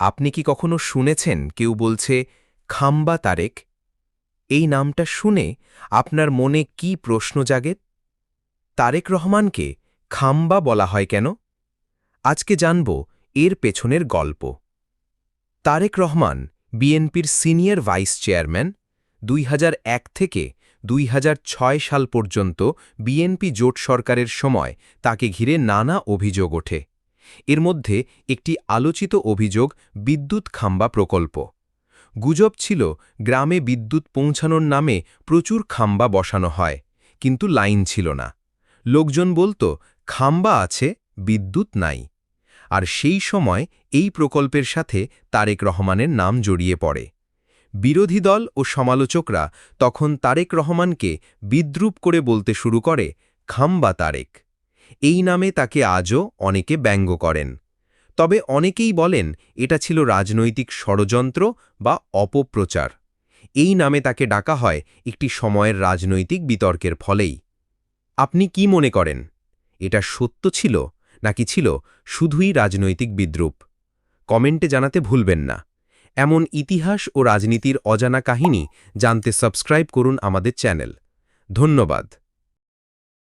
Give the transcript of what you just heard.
আপনি কি কখনো শুনেছেন কেউ বলছে, খাম্বা তারেক এই নামটা শুনে আপনার মনে কি প্রশ্ন জাগে? তারেক রহমানকে খাম্বা বলা হয় কেন? আজকে জানব এর পেছনের গল্প। তারেক রহমান, বিএনপির সিনিয়র ভাইস চেয়ারম্যান, দুই হাজার এক থেকে দুই হাজার ছয় সাল পর্যন্ত বিএনপি জোট সরকারের সময় তাকে ঘিরে নানা অভিযোগ ওঠে। এর মধ্যে একটি আলোচিত অভিযোগ বিদ্যুৎ খাম্বা প্রকল্প। গুজব ছিল, গ্রামে বিদ্যুৎ পৌঁছানোর নামে প্রচুর খাম্বা বসানো হয়, কিন্তু লাইন ছিল না। লোকজন বলতো, খাম্বা আছে, বিদ্যুৎ নাই। আর সেই সময় এই প্রকল্পের সাথে তারেক রহমানের নাম জড়িয়ে পড়ে। বিরোধী দল ও সমালোচকরা তখন তারেক রহমানকে বিদ্রুপ করে বলতে শুরু করে, খাম্বা তারেক। এই নামে তাকে আজও অনেকে ব্যঙ্গ করেন। তবে অনেকেই বলেন এটা ছিল রাজনৈতিক ষড়যন্ত্র বা অপপ্রচার। এই নামে তাকে ডাকা হয় একটি সময়ের রাজনৈতিক বিতর্কের ফলেই। আপনি কি মনে করেন? এটা সত্য ছিল নাকি ছিল শুধুই রাজনৈতিক বিদ্রুপ? কমেন্টে জানাতে ভুলবেন না। এমন ইতিহাস ও রাজনীতির অজানা কাহিনী জানতে সাবস্ক্রাইব করুন আমাদের চ্যানেল। ধন্যবাদ।